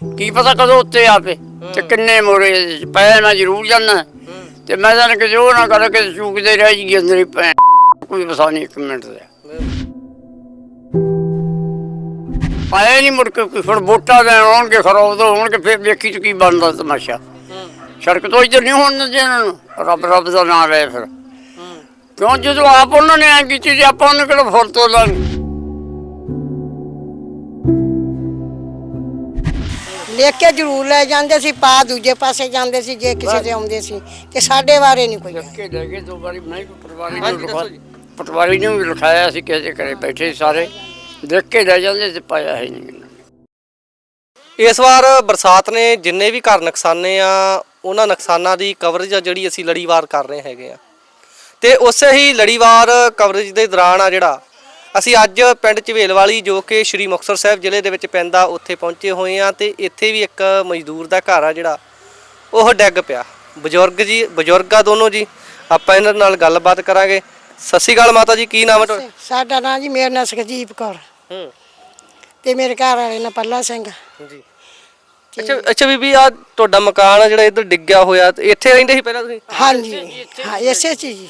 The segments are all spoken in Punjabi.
ਕੀ ਪਤਾ ਕਦੋਂ ਉੱਤੇ ਆਪੇ ਤੇ ਕਿੰਨੇ ਮੋੜੇ ਪੈ ਮੈਂ ਜ਼ਰੂਰ ਜਾਣਾ। ਤੇ ਮੈਂ ਤਾਂ ਕਿ ਜੋ ਨਾ ਕਰ ਕੇ ਚੂਕਦੇ ਰਹਿ ਜੀ ਅੰਦਰ ਹੀ ਪੈ ਕੋਈ ਵਸਾ ਨਹੀਂ ਇੱਕ ਮਿੰਟ ਦਾ। ਆਏ ਨਹੀਂ ਮੁੜ ਕੇ ਕੋਈ ਫਿਰ ਵੋਟਾਂ ਦੇਣ ਆਉਣਗੇ ਖਰੋਬ ਤੋਂ ਹੋਣਗੇ ਫਿਰ ਵੇਖੀ ਚ ਕੀ ਬਣਦਾ ਤਮਾਸ਼ਾ। ਸੜਕ ਤੋਂ ਇੱਧਰ ਨਹੀਂ ਹੋਣ ਦਿੰਦੇ ਇਹਨਾਂ ਨੂੰ। ਰੱਬ ਰੱਬ ਦਾ ਨਾਮ ਲੈ ਫਿਰ। ਕਿਉਂ ਜਦੋਂ ਆਪ ਉਹਨਾਂ ਨੇ ਐ ਕੀਤੀ ਤੇ ਆਪਾਂ ਉਹਨੂੰ ਕਿਹੜਾ ਫੁੱਲ ਤੋਂ ਲਾਂਗੇ? ਲਿਖ ਕੇ ਜ਼ਰੂਰ ਲੈ ਜਾਂਦੇ ਸੀ ਪਾ ਦੂਜੇ ਪਾਸੇ ਜਾਂਦੇ ਸੀ ਜੇ ਕਿਸੇ ਦੇ ਆਉਂਦੇ ਸੀ। ਤੇ ਸਾਡੇ ਬਾਰੇ ਨਹੀਂ ਕੋਈ ਕੇ ਲੈ ਕੇ ਦੋ ਵਾਰੀ ਮੈਂ ਵੀ ਪਟਵਾਰੀ ਨੂੰ ਲਿਖਾ ਪਟਵਾਰੀ ਨੂੰ ਵੀ ਲਿਖਾਇਆ ਸੀ ਕਿਸੇ ਦੇ ਘਰੇ ਬੈਠੇ ਸੀ ਸਾਰੇ। ਦੇਖ ਕੇ ਲੈ ਜਾਂਦੇ ਤੇ ਪਾਇਆ ਹੈ ਨਹੀਂ। ਇਹਨਾਂ ਨੇ। ਇਸ ਵਾਰ ਬਰਸਾਤ ਨੇ ਜਿੰਨੇ ਵੀ ਘਰ ਨੁਕਸਾਨੇ ਆ ਉਹਨਾਂ ਨੁਕਸਾਨਾਂ ਦੀ ਕਵਰੇਜ ਆ ਜਿਹੜੀ ਅਸੀਂ ਲੜੀਵਾਰ ਕਰ ਰਹੇ ਹੈਗੇ ਆ। ਤੇ ਉਸੇ ਹੀ ਲੜੀਵਾਰ ਕਵਰੇਜ ਦੇ ਦੌਰਾਨ ਆ ਜਿਹੜਾ ਅਸੀਂ ਅੱਜ ਪਿੰਡ ਝਵੇਲ ਵਾਲੀ ਜੋ ਕਿ ਸ਼੍ਰੀ ਮੁਕਤਸਰ ਸਾਹਿਬ ਜ਼ਿਲ੍ਹੇ ਦੇ ਵਿੱਚ ਪੈਂਦਾ ਉੱਥੇ ਪਹੁੰਚੇ ਹੋਏ ਆ ਤੇ ਇੱਥੇ ਵੀ ਇੱਕ ਮਜ਼ਦੂਰ ਦਾ ਘਰ ਆ ਜਿਹੜਾ ਉਹ ਡਿੱਗ ਪਿਆ। ਬਜ਼ੁਰਗ ਜੀ ਬਜ਼ੁਰਗ ਦੋਨੋਂ ਜੀ ਆਪਾਂ ਇਹਨਾਂ ਨਾਲ ਗੱਲਬਾਤ ਕਰਾਂਗੇ। ਸਤਿ ਸ਼੍ਰੀ ਅਕਾਲ ਮਾਤਾ ਜੀ ਕੀ ਨਾਮ ਹੈ ਤੁਹਾਡਾ? ਸਾਡਾ ਨਾਂ ਜੀ ਮੇਰਾ ਨਾਂ ਸੁਖਜੀਤ ਕੌਰ। ਹੂੰ। ਤੇ ਮੇਰੇ ਘਰ ਵਾਲੇ ਨਾਂ ਪੱਲਾ ਸਿੰਘ। ਜੀ। ਅੱਛਾ ਅੱਛਾ ਬੀਬੀ ਆ ਤੁਹਾਡਾ ਮਕਾਨ ਆ ਜਿਹੜਾ ਇੱਧਰ ਡਿੱਗਿਆ ਹੋਇਆ ਤੇ ਇੱਥੇ ਰਹਿੰਦੇ ਸੀ ਪਹਿਲਾਂ ਤੁਸੀਂ? ਹਾਂਜੀ। ਹਾਂ ਇਸੇ ਚੀਜ਼ ਜੀ।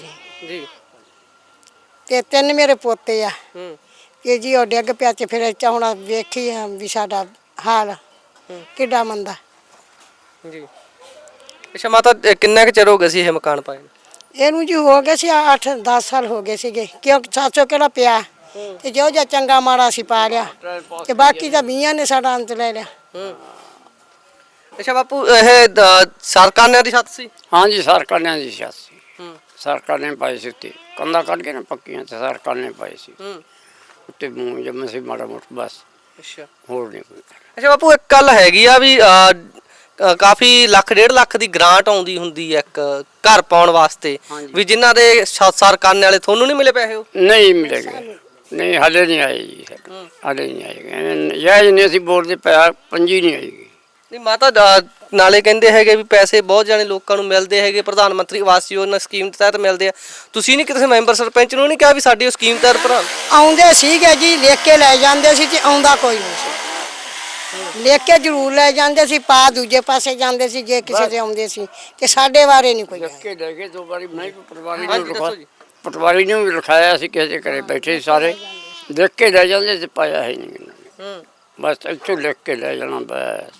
ਜੀ। ਤੇ ਤਿੰਨ ਮੇਰੇ ਪੋਤੇ ਆ। ਹੂੰ। ਕਿ ਜੀ ਉਹ ਡਿੱਗ ਪਿਆ ਤੇ ਫਿਰ ਇੱਥੇ ਹੁਣ ਵੇਖੀ ਆ ਵੀ ਸਾਡਾ ਹਾਲ ਕਿੱਡਾ ਮੰਦਾ। ਜੀ। ਅੱਛਾ ਮਾਤਾ ਇਹ ਕਿੰਨਾ ਕੁ ਚਿਰ ਹੋ ਗਿਆ ਸੀ ਇਹ ਮਕਾਨ ਪਾਏ ਨੂੰ? ਇਹਨੂੰ ਜੀ ਹੋ ਗਏ ਸੀ 8 10 ਸਾਲ ਹੋ ਗਏ ਸੀਗੇ। ਕਿਉਂ ਸਾਚੋ ਕਿਹੜਾ ਪਿਆ? ਤੇ ਜੋ ਜਿਹਾ ਚੰਗਾ ਮਾੜਾ ਸੀ ਪਾ ਲਿਆ। ਤੇ ਬਾਕੀ ਤਾਂ ਮੀਆਂ ਨੇ ਸਾਡਾ ਅੰਤ ਲੈ ਲਿਆ। ਹੂੰ। ਅੱਛਾ ਬਾਪੂ ਇਹ ਦ- ਸਰਕਾਰਿਆਂ ਦੀ ਛੱਤ ਸੀ? ਹਾਂਜੀ ਸਰਕਾਰਾਂ ਦੀ ਸਿਆਸੀ ਸਰਕਾਰ ਨੇ ਪਾਈ ਸੀ ਉੱਤੇ। ਕੰਦਾ ਕੱਢ ਕੇ ਨਾ ਪੱਕੀਆਂ ਤੇ ਸਰਕਾਰ ਨੇ ਪਾਈ ਸੀ। ਹੂੰ। ਉੱਤੇ ਮੂੰਹ ਜੰਮ ਸੀ ਮਾੜਾ ਮੋਟਾ ਬਸ। ਅੱਛਾ। ਹੋਰ ਨਹੀਂ ਕੋਈ। ਅੱਛਾ ਬਾਪੂ ਇੱਕ ਗੱਲ ਹੈਗੀ ਆ ਵੀ ਕਾਫੀ ਲੱਖ ਡੇਢ ਲੱਖ ਦੀ ਗ੍ਰਾਂਟ ਆਉਂਦੀ ਹੁੰਦੀ ਹੈ ਇੱਕ ਘਰ ਪਾਉਣ ਵਾਸਤੇ। ਵੀ ਜਿਨ੍ਹਾਂ ਦੇ ਸ- ਸਰਕਾਰਿਆਂ ਵਾਲੇ ਤੁਹਾਨੂੰ ਨਹੀਂ ਮਿਲੇ ਪੈਸੇ ਉਹ? ਨਹੀਂ ਮਿਲੇਗੇ। ਨਹੀਂ ਹਲੇ ਨਹੀਂ ਆਏ ਜੀ। ਸਾਡੇ। ਹਲੇ ਨਹੀਂ ਆਏਗੇ ਇਹ ਨਹੀਂ ਅਸੀਂ ਬੋਲਦੇ ਪਿਆ ਪੰਜੀ ਨਹੀਂ ਆਏਗੀ ਨਹੀਂ ਮਾਤਾ ਦਾ- ਨਾਲੇ ਕਹਿੰਦੇ ਹੈਗੇ ਵੀ ਪੈਸੇ ਬਹੁਤ ਜਾਣੇ ਲੋਕਾਂ ਨੂੰ ਮਿਲਦੇ ਹੈਗੇ ਪ੍ਰਧਾਨ ਮੰਤਰੀ ਆਵਾਸ ਯੋਜਨਾ ਸਕੀਮ ਦੇ ਤਹਿਤ ਮਿਲਦੇ ਆ। ਤੁਸੀਂ ਨਹੀਂ ਕਿਸੇ ਮੈਂਬਰ ਸਰਪੰਚ ਨੂੰ ਨਹੀਂ ਕਿਹਾ ਵੀ ਸਾਡੀ ਉਹ ਸਕੀਮ ਤਹਿਤ ਭਰਾ ਆਉਂਦੇ ਸੀਗੇ ਜੀ ਲਿਖ ਕੇ ਲੈ ਜਾਂਦੇ ਸੀ ਤੇ ਆਉਂਦਾ ਕੋਈ ਨਹੀਂ ਸੀ। ਲਿਖ ਕੇ ਜ਼ਰੂਰ ਲੈ ਜਾਂਦੇ ਸੀ ਪਾ ਦੂਜੇ ਪਾਸੇ ਜਾਂਦੇ ਸੀ ਜੇ ਕਿਸੇ ਦੇ ਆਉਂਦੇ ਸੀ ਤੇ ਸਾਡੇ ਬਾਰੇ ਨਹੀਂ ਕੋਈ ਕੇ ਲੈ ਕੇ ਦੋ ਵਾਰੀ ਮੈਂ ਵੀ ਪਟਵਾਰੀ ਨੂੰ ਹਾਂਜੀ, ਲਿਖਾ ਦੱਸੋ ਜੀ। ਪਟਵਾਰੀ ਨੂੰ ਵੀ ਲਿਖਾਇਆ ਸੀ ਕਿਸੇ ਦੇ ਘਰੇ ਬੈਠੇ ਸੀ ਸਾਰੇ। ਦੇਖ ਕੇ ਲੈ ਜਾਂਦੇ ਤੇ ਪਾਇਆ ਹੈ ਨਹੀਂ ਇਹਨਾਂ ਨੇ। ਹੂੰ। ਬਸ ਇੱਥੋਂ ਲਿਖ ਕੇ ਲੈ ਜਾਣਾ ਬਸ।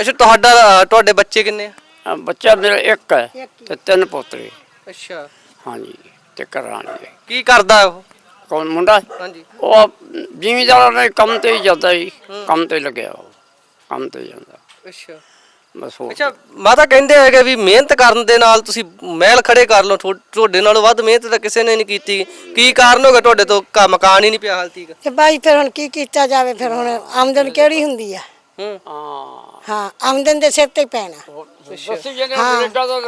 ਅੱਛਾ ਤੁਹਾਡਾ ਅ, ਤੁਹਾਡੇ ਬੱਚੇ ਕਿੰਨੇ ਆ? ਬੱਚਾ ਮੇਰਾ ਇੱਕ ਹੈ ਹੀ। ਤੇ ਤਿੰਨ ਪੋਤਰੇ। ਅੱਛਾ। ਹਾਂਜੀ ਤੇ ਕਰਾਂਗੇ ਕੀ ਕਰਦਾ ਉਹ? ਕੌਣ ਮੁੰਡਾ? ਹਾਂਜੀ। ਉਹ ਜ਼ਿਮੀਦਾਰਾਂ ਦੇ ਕੰਮ ਤੇ ਹੀ ਜਾਂਦਾ ਜੀ ਕੰਮ ਤੇ ਲੱਗਿਆ ਉਹ ਕੰਮ ਤੇ ਜਾਂਦਾ। ਅੱਛਾ। ਬਸ ਉਹ ਅੱਛਾ ਮਾਤਾ ਕਹਿੰਦੇ ਹੈਗੇ ਵੀ ਮਿਹਨਤ ਕਰਨ ਦੇ ਨਾਲ ਤੁਸੀਂ ਮਹਿਲ ਖੜੇ ਕਰ ਲਓ ਤੁਹਾ- ਤੁਹਾਡੇ ਨਾਲੋਂ ਵੱਧ ਮਿਹਨਤ ਤਾਂ ਕਿਸੇ ਨੇ ਨਹੀਂ ਕੀਤੀ। ਕੀ ਕਾਰਨ ਹੋਗਾ ਤੁਹਾਡੇ ਤੋਂ? ਮਕਾਨ ਹੀ ਨਹੀਂ ਪਿਆ ਹਾਲ ਤੀਕ ਤੇ ਬਾਈ ਫਿਰ ਹੁਣ ਕੀ ਕੀਤਾ ਜਾਵੇ ਫਿਰ ਹੁਣ ਆਮਦਨ ਕਿਹੜੀ ਹੁੰਦੀ ਆ? ਹੂੰ। ਹਾਂ। ਹਾਂ ਆਮਦਨ ਦੇ ਸਿਰ ਤੇ ਹੀ ਪੈਣਾ। ਦੱਸੀ ਜਾਂਦੇ ਨਰੇਗਾ ਦਾ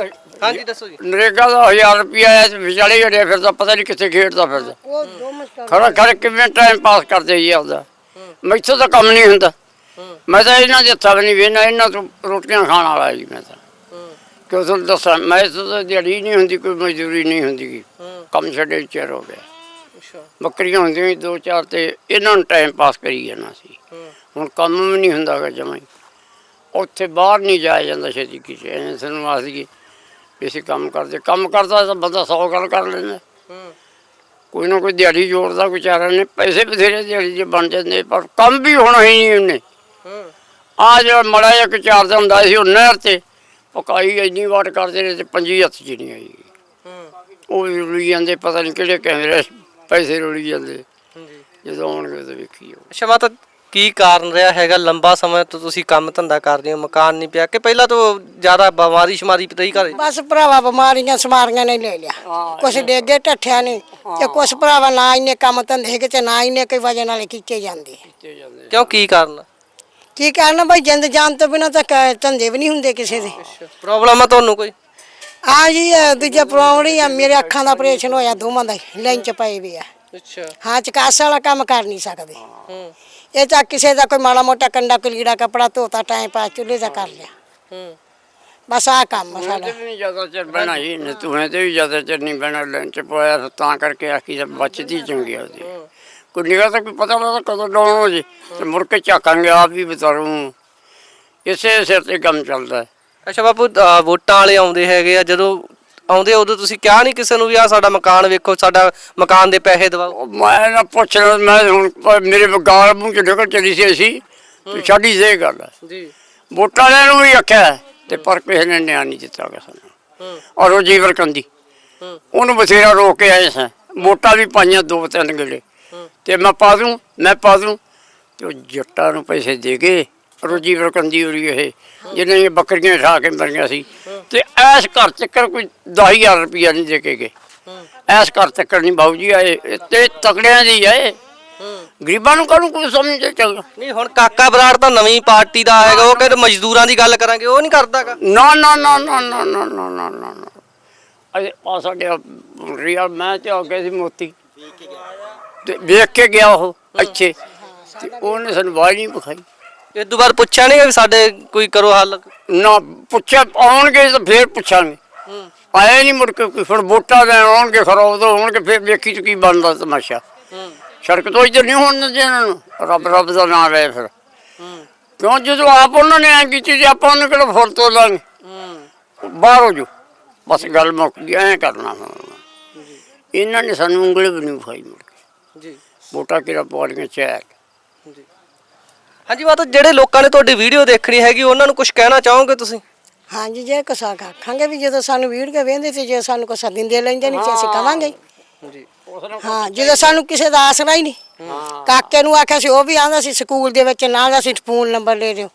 ਹਾਂਜੀ ਦੱਸੋ ਜੀ। ਨਰੇਗਾ ਦਾ 1000 ਰੁਪਿਆ ਆਇਆ ਤੇ ਵਿਚਾਲੇ ਜੜਿਆ ਫਿਰਦਾ ਪਤਾ ਨਹੀਂ ਕਿੱਥੇ ਖੇਡਦਾ ਫਿਰਦਾ। ਉਹ ਦੋ ਮੁਸ਼ਕਲ ਖੜਾ ਖੜਾ ਕਿਵੇਂ ਟਾਈਮ ਪਾਸ ਕਰਦੇ ਜੀ ਆਪਦਾ? ਮੈਥੋਂ ਤਾਂ ਕੰਮ ਨਹੀਂ ਹੁੰਦਾ। ਮੈਂ ਤਾਂ ਇਹਨਾਂ ਦੇ ਹੱਥਾਂ ਵੀ ਨਹੀਂ ਵੇਨਾ ਇਹਨਾਂ ਤੋਂ ਰੋਟੀਆਂ ਖਾਣ ਵਾਲਾ ਜੀ ਮੈਂ ਤਾਂ। ਕਿਉਂ ਤੁਹਾਨੂੰ ਦੱਸਾਂ ਮੈਂ ਤਾਂ ਦਿਹਾੜੀ ਨਹੀਂ ਹੁੰਦੀ ਕੋਈ ਮਜ਼ਦੂਰੀ ਨਹੀਂ ਹੁੰਦੀ ਗੀ। ਕੰਮ ਛੱਡੇ ਨੂੰ ਚਿਰ ਹੋ ਗਿਆ। ਅੱਛਾ। ਬੱਕਰੀਆਂ ਹੁੰਦੀਆਂ ਸੀ ਦੋ ਚਾਰ ਤੇ ਇਹਨਾਂ ਨੂੰ ਟਾਈਮ ਪਾਸ ਕਰੀ ਜਾਣਾ ਸੀ। ਹੁਣ ਕੰਮ ਵੀ ਨਹੀਂ ਹੁੰਦਾ ਗਾ ਜਮਾਂ ਹੀ। ਉੱਥੇ ਬਾਹਰ ਨਹੀਂ ਜਾਇਆ ਜਾਂਦਾ ਛੇਤੀ ਕਿਸੇ ਐਂ ਸਾਨੂੰ ਆਸਦੀ ਵੀ ਅਸੀਂ ਕੰਮ ਕਰਦੇ। ਕੰਮ ਕਰਦਾ ਤਾਂ ਬੰਦਾ ਸੌ ਗੱਲ ਕਰ ਲੈਂਦਾ। ਕੋਈ ਨਾ ਕੋਈ ਦਿਹਾੜੀ ਜੋੜਦਾ ਵਿਚਾਰਾ ਨੇ ਪੈਸੇ ਬਥੇਰੇ ਦਿਹਾੜੀ ਦੇ ਬਣ ਜਾਂਦੇ ਪਰ ਕੰਮ ਵੀ ਹੋਣਾ ਹੀ ਨਹੀਂ। ਉਹਨੇ ਆ ਜਿਹੜਾ ਮੜਾ ਇੱਕ ਚਾਰ ਦਾ ਹੁੰਦਾ ਸੀ ਉਹ ਨਹਿਰ ਤੇ ਪਕਾਈ ਇੰਨੀ ਵਾਟ ਕਰਦੇ ਨੇ ਤੇ ਪੰਜੀ ਹੱਥ 'ਚ ਨਹੀਂ ਆਈ। ਉਹ ਵੀ ਰੁਲੀ ਜਾਂਦੇ ਪਤਾ ਨਹੀਂ ਕਿਹੜੇ ਕੈਮਰੇ ਪੈਸੇ ਰੁਲੀ ਜਾਂਦੇ। ਜੀ ਜਦੋਂ ਆਉਣਗੇ ਤਾਂ ਵੇਖੀਓ ਅੱਛਾ ਮਾਤਾ ਕੀ ਕਾਰਨ ਰਿਹਾ ਹੈਗਾ? ਲੰਬਾ ਸਮਾਂ ਤੋਂ ਤੁਸੀਂ ਕੰਮ ਧੰਦਾ ਕਰ ਰਹੇ ਹੋ ਮਕਾਨ ਨਹੀਂ ਪਿਆ ਕਿ ਪਹਿਲਾਂ ਤੋਂ ਜ਼ਿਆਦਾ ਬਿਮਾਰੀ ਸ਼ਮਾਰੀ ਰਹੀ ਘਰੇ ਬਸ ਭਰਾਵਾ ਬਿਮਾਰੀਆਂ ਸਮਾਰੀਆਂ ਨੇ ਲੈ ਲਿਆ। ਕੁਛ ਡੇਗੇ ਢੱਠਿਆ ਨੇ ਤੇ ਕੁਛ ਭਰਾਵਾ ਨਾ ਇਹਨੇ ਕੰਮ ਧੰਦੇ ਕਿ ਤੇ ਨਾ ਇਹਨੇ ਕੋਈ ਵਜ੍ਹਾ ਨਾਲ ਕੀਤੇ ਜਾਂਦੇ। ਕੀਤੇ ਜਾਂਦੇ। ਕਿਉਂ ਕੀ ਕਾਰਨ? ਕੀ ਕਰਨਾ ਬਈ? ਜਿੰਦ ਜਾਨ ਤੋਂ ਬਿਨਾ ਤਾਂ ਧੰਦੇ ਵੀ ਨਹੀਂ ਹੁੰਦੇ ਕਿਸੇ ਦੇ। ਪ੍ਰੋਬਲਮ ਆ ਤੁਹਾਨੂੰ ਕੋਈ? ਆ ਜੀ ਇਹ ਦੂਜਾ ਪ੍ਰੋਬਲਮ ਆ ਮੇਰੇ ਅੱਖਾਂ ਦਾ ਆਪਰੇਸ਼ਨ ਹੋਇਆ ਦੋਵਾਂ ਦਾ ਲਾਈਨ ਚ ਪਏ ਵੀ ਆ। ਅੱਛਾ। ਹਾਂ ਚਕਾਸ ਵਾਲਾ ਕੰਮ ਕਰ ਨਹੀਂ ਸਕਦੇ। ਹੂੰ। ਇਹ ਤਾਂ ਕਿਸੇ ਦਾ ਕੋਈ ਮਾੜਾ ਮੋਟਾ ਕੰਡਾ ਕੋਈ ਲੀੜਾ ਕਪੜਾ ਧੋਤਾ ਟਾਈਮ ਪਾਸ ਚੁੱਲ੍ਹੇ ਦਾ ਕਰ ਲਿਆ। ਹੂੰ। ਬਸ ਆ ਕੰਮ ਆ ਤੇ ਸਾਡਾ। ਵੀ ਨਹੀਂ ਜ਼ਿਆਦਾ ਚਿਰ ਬਹਿਣਾ ਜੀ ਨੇ ਤੂੰ ਤੇ ਵੀ ਜ਼ਿਆਦਾ ਚਿਰ ਨਹੀਂ ਬਹਿਣਾ ਲੰਚ ਪਾਇਆ ਤਾਂ ਕਰਕੇ ਆਖੀ ਤਾਂ ਬਚਦੀ ਚੰਗੀ ਆ ਉਹਦੀ। ਕੋਈ ਨਿਗਾਹ ਤਾਂ ਕੋਈ ਪਤਾ ਲੱਗਦਾ ਕਦੋਂ ਡਾਉਣ ਹੋ ਜੇ ਤੇ ਮੁੜ ਕੇ ਝਾਕਾਂਗੇ ਆਪ ਵੀ ਬਤਾਰੂ ਇਸੇ ਸਿਰ ਤੇ ਕੰਮ ਚੱਲਦਾ। ਹੈ ਅੱਛਾ ਬਾਪੂ ਅ, ਵੋਟਾਂ ਵਾਲੇ ਆਉਂਦੇ ਹੈਗੇ ਆ ਜਦੋਂ ਆਉਂਦੇ ਉਦੋਂ ਤੁਸੀਂ ਕਿਹਾ ਨਹੀਂ ਕਿਸੇ ਨੂੰ ਵੀ ਆ ਸਾਡਾ ਮਕਾਨ ਵੇਖੋ ਸਾਡਾ ਮਕਾਨ ਦੇ ਪੈਸੇ ਦਿਵਾਓ ਉਹ ਮੈਂ ਨਾ ਪੁੱਛਣਾ ਮੈਂ ਹੁਣ ਪ- ਮੇਰੇ ਗਾਲ ਮੂੰਹ ਚ ਨਿਕਲ ਚਲੀ ਸੀ ਅਸੀਂ ਵੀ ਸਾਡੀ ਇਹ ਗੱਲ ਜੀ। ਵੋਟਾਂ ਲੈਣ ਨੂੰ ਵੀ ਆਖਿਆ ਤੇ ਪਰ ਕਿਸੇ ਨੇ ਨਿਆਂ ਨਹੀਂ ਦਿੱਤਾ ਗਾ ਸਾਨੂੰ। ਹੂੰ। ਔਰ ਉਹ ਜੀਵਰ ਕੰਦੀ। ਹੂੰ। ਉਹਨੂੰ ਬਥੇਰਾ ਰੋਕ ਕੇ ਆਏ ਸਾਂ। ਵੋਟਾਂ ਵੀ ਪਾਈਆਂ ਦੋ ਤਿੰਨ ਹੂੰ। ਤੇ ਮੈਂ ਪਾ ਦੂੰ ਮੈਂ ਪਾ ਦੂੰ ਤੇ ਉਹ ਜੱਟਾਂ ਨੂੰ ਪੈਸੇ ਦੇ ਗਏ। ਰੋਜੀ ਵਰਕੰਦੀ ਹੋਰੀ ਇਹ ਜਿਹਨੇ ਇਹ ਬੱਕਰੀਆਂ ਖਾ ਕੇ ਮਰੀਆਂ ਸੀ। ਤੇ ਐਸ ਘਰ ਚੱਕਰ ਕੋਈ 10000 ਰੁਪਇਆ ਨਹੀਂ ਦੇ ਕੇ ਗਏ। ਐਸ ਘਰ ਚੱਕਰ ਨਹੀਂ ਬਾਬੂ ਜੀ ਆਏ ਤੇ ਤਕੜਿਆਂ ਦੀ ਆਏ। ਗਰੀਬਾਂ ਨੂੰ ਕਾਹਨੂੰ ਕੋਈ ਸਮਝ ਚੱਲ। ਨਹੀਂ ਹੁਣ ਕਾਕਾ ਬਰਾੜ ਤਾਂ ਨਵੀਂ ਪਾਰਟੀ ਦਾ ਆਏਗਾ ਉਹ ਕਹਿੰਦੇ ਮਜ਼ਦੂਰਾਂ ਦੀ ਗੱਲ ਕਰਾਂਗੇ ਉਹ ਨਹੀਂ ਕਰਦਾਗਾ। ਨਾ ਨਾ ਨਾ ਨਾ ਨਾ ਨਾ ਨਾ ਨਾ ਨਾ ਨਾ। ਅਜੇ ਆ ਸਾਡੇ ਰੀਅਲ ਮੈਂ ਤੇ ਆ ਗਿਆ ਸੀ ਮੋਤੀ। ਤੇ ਵੇਖ ਕੇ ਗਿਆ ਉਹ ਅੱਛੇ ਤੇ ਉਹਨੇ ਸਾਨੂੰ ਆਵਾਜ਼ ਨਹੀਂ ਵਿਖਾਈ। ਇਹ ਤੋਂ ਬਾਅਦ ਪੁੱਛਿਆ ਨਹੀਂ ਵੀ ਸਾਡੇ ਕੋਈ ਕਰੋ ਹੱਲ? ਨਾ ਪੁੱਛਿਆ ਆਉਣਗੇ ਤਾਂ ਫੇਰ ਪੁੱਛਾਂਗੇ। ਹੂੰ। ਆਏ ਨਹੀਂ ਮੁੜ ਕੇ ਕੋਈ ਫਿਰ ਵੋਟਾਂ ਦੇਣ ਆਉਣਗੇ ਖਰੋਦ ਹੋਣਗੇ ਫੇਰ ਵੇਖੀ ਚ ਕੀ ਬਣਦਾ ਤਮਾਸ਼ਾ। ਹੂੰ। ਸੜਕ ਤੋਂ ਇੱਧਰ ਨਹੀਂ ਹੋਣ ਦਿੰਦੇ ਇਹਨਾਂ ਨੂੰ। ਰੱਬ ਰੱਬ ਦਾ ਨਾਮ ਲੈ ਫਿਰ। ਹੂੰ। ਕਿਉਂ? ਜਦੋਂ ਆਪ ਉਹਨਾਂ ਨੇ ਐ ਕੀਤੀ ਤੇ ਆਪਾਂ ਉਹਨੂੰ ਕਿਹੜਾ ਫੁੱਲ ਤੋਂ ਲਾਂਗੇ। ਹੂੰ। ਬਾਹਰ ਹੋ ਜੋ ਬਸ ਗੱਲ ਮੁੱਕ ਗਈ ਐਂ ਕਰਨਾ ਹੁਣ ਇਹਨਾਂ ਨੇ ਸਾਨੂੰ ਉਂਗਲ ਵੀ ਨਹੀਂ ਵਿਖਾਈ ਮੁੜ ਕੇ। ਜੀ। ਵੋਟਾਂ ਕਿਹੜਾ ਪਵਾਲੀਆਂ ਚੈਕ। ਜੀ ਹਾਂਜੀ, ਮਾਤਾ, ਜਿਹੜੇ ਲੋਕਾਂ ਨੇ ਤੁਹਾਡੀ ਵੀਡੀਓ ਦੇਖਣੀ ਹੈਗੀ, ਉਹਨਾਂ ਨੂੰ ਕੁਝ ਕਹਿਣਾ ਚਾਹੋਗੇ ਤੁਸੀਂ? ਹਾਂਜੀ, ਜੇ ਕੁਛ ਆਖਾਂਗੇ ਵੀ ਜਦੋਂ ਸਾਨੂੰ ਵੀਡੀਓ ਵੇਂਦੇ ਤੇ ਜੇ ਸਾਨੂੰ ਕੁਛ ਦਿੰਦੇ ਲੈਂਦੇ ਨਹੀਂ ਤੇ ਅਸੀਂ ਕਵਾਂਗੇ। ਹੀ। ਜਦੋਂ ਸਾਨੂੰ ਕਿਸੇ ਦਾ ਆਸਰਾ ਹੀ ਨਹੀਂ। ਕਾਕੇ ਨੂੰ ਆਖਿਆ ਸੀ ਉਹ ਵੀ ਆਂਦਾ ਸੀ ਸਕੂਲ ਦੇ ਵਿੱਚ ਨਾ ਦਾ ਸੀ ਫੋਨ ਨੰਬਰ ਲੈ ਦਿਓ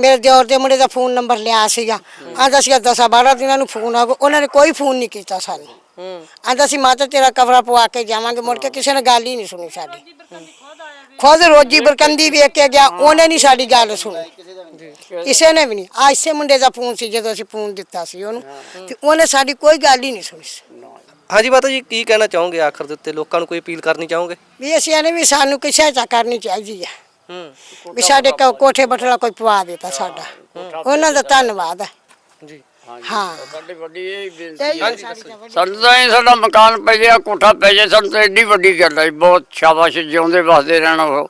ਮੇਰੇ ਦਿਓਰ ਦੇ ਮੁੰਡੇ ਦਾ ਫੋਨ ਨੰਬਰ ਲਿਆ ਸੀਗਾ। ਆਂਦਾ ਸੀ 10 12 ਦਿਨਾਂ ਨੂੰ ਫੋਨ ਆਊਗਾ। ਉਹਨਾਂ ਨੇ ਕੋਈ ਫੋਨ ਨਹੀਂ ਕੀਤਾ ਸਾਨੂੰ। ਆਂਦਾ ਸੀ ਮਾਤਾ ਤੇਰਾ ਕਵਰਾ ਪਵਾ ਕੇ ਜਾਵਾਂਗੇ। ਮੁੜ ਕੇ ਕਿਸੇ ਨੇ ਗੱਲ ਹੀ ਨਹੀਂ ਸੁਣੀ ਸਾਡੀ। ਖੁਦ ਰੋਜੀ ਬਰਕੰਦੀ ਵੇਖ ਕੇ ਗਿਆ। ਉਹਨੇ ਨਹੀਂ ਸਾਡੀ ਗੱਲ ਸੁਣੀ। ਕਿਸੇ ਨੇ ਵੀ ਨਹੀਂ। ਆ ਇਸੇ ਮੁੰਡੇ ਦਾ ਫੋਨ ਸੀ ਜਦੋਂ ਅਸੀਂ ਫੋਨ ਦਿੱਤਾ ਸੀ ਉਹਨੂੰ। ਤੇ ਉਹਨੇ ਸਾਡੀ ਕੋਈ ਗੱਲ ਹੀ ਨਹੀਂ ਸੁਣੀ। ਸੀ। ਹਾਂਜੀ ਮਾਤਾ ਜੀ ਕੀ ਕਹਿਣਾ ਚਾਹੋਗੇ ਆਖਰ ਦੇ ਉੱਤੇ? ਲੋਕਾਂ ਨੂੰ ਕੋਈ ਅਪੀਲ ਕਰਨੀ ਚਾਹੋਗੇ? ਵੀ ਅਸੀਂ ਇਹਨੇ ਵੀ ਸਾਨੂੰ ਕੋਈ ਸਹਾਇਤਾ ਕਰਨੀ ਚਾਹੀਦੀ ਹੈ ਹੂੰ। ਵੀ ਸਾਡੇ ਕੋ- ਕੋਠੇ ਬਠਲਾ ਕੋਈ ਪਵਾ ਦੇਤਾ ਸਾਡਾ। ਉਹਨਾਂ ਦਾ ਧੰਨਵਾਦ ਹੈ ਜੀ। ਹਾਂ। ਸਾਡੀ ਵੱਡੀ ਇਹ ਬੇਨਤੀ ਤੇ ਹੈ ਸਾਡੀ ਤਾਂ ਵੱਡੀ- ਸਾਨੂੰ ਤਾਂ ਇਹ ਸਾਡਾ ਮਕਾਨ ਪੈ ਗਿਆ ਕੋਠਾ ਪੈ ਗਿਆ ਸਾਨੂੰ ਤਾਂ ਐਡੀ ਵੱਡੀ ਗੱਲ ਹੈ ਬਹੁਤ ਸ਼ਾਬਾਸ਼ ਜਿਉਂਦੇ ਵਸਦੇ ਰਹਿਣਾ ਉਹ।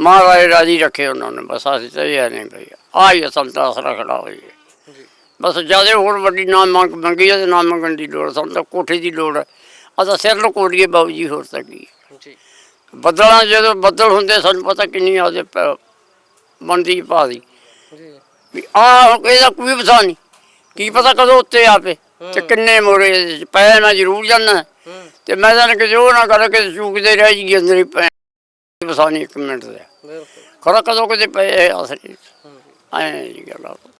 ਮਹਾਰਾਜ ਰਾਜੀ ਰੱਖੇ ਉਹਨਾਂ ਨੇ ਬਸ ਅਸੀਂ ਤਾਂ ਇਹ ਨਹੀਂ ਭਈ ਆ ਹੀ ਸਾਨੂੰ ਤਾਂ ਆਸਰਾ ਖੜਾ ਹੋਈ। ਬਸ ਜ਼ਿਆਦਾ ਹੋਰ ਵੱਡੀ ਨਾ ਮੰਗ ਮੰਗੀ ਹੈ ਤੇ ਨਾ ਮੰਗਣ ਦੀ ਲੋੜ ਸਾਨੂੰ ਤਾਂ ਕੋਠੇ ਦੀ ਲੋੜ ਹੈ ਅਸਾਂ ਸਿਰ ਲਕੋੜੀਏ ਬਾਬੂ ਜੀ ਹੋਰ ਤਾਂ ਕੀ। ਜੀ। ਬੱਦਲਾਂ ਜਦੋਂ ਬੱਦਲ ਹੁੰਦੇ ਸਾਨੂੰ ਪਤਾ ਕਿੰਨੀ ਆਦੇ ਬਣਦੀ ਪਾ ਦੀ। ਜੀ। ਵੀ ਆ ਇਹਦਾ ਕੋਈ ਪਤਾ ਨਹੀਂ ਕੀ ਪਤਾ ਕਦੋਂ ਉੱਤੇ ਆਪੇ ਤੇ ਕਿੰਨੇ ਮੋਰੇ ਪੈ ਮੈਂ ਜ਼ਰੂਰ ਜਾਣਾ ਤੇ ਮੈਂ ਤਾਂ ਕਿ ਉਹ ਨਾ ਕਰ ਕੇ ਚੂਕਦੇ ਰਹਿ ਜੀ ਅੰਦਰ ਹੀ ਪੈ ਪਤਾ ਨਹੀਂ ਇੱਕ ਮਿੰਟ ਦਾ। ਬਿਲਕੁਲ। ਖਰਾ ਕਦੋਂ ਕਿਤੇ ਪਏ ਆਸਰੇ ਐ ਜੀ ਗੱਲ ਆ।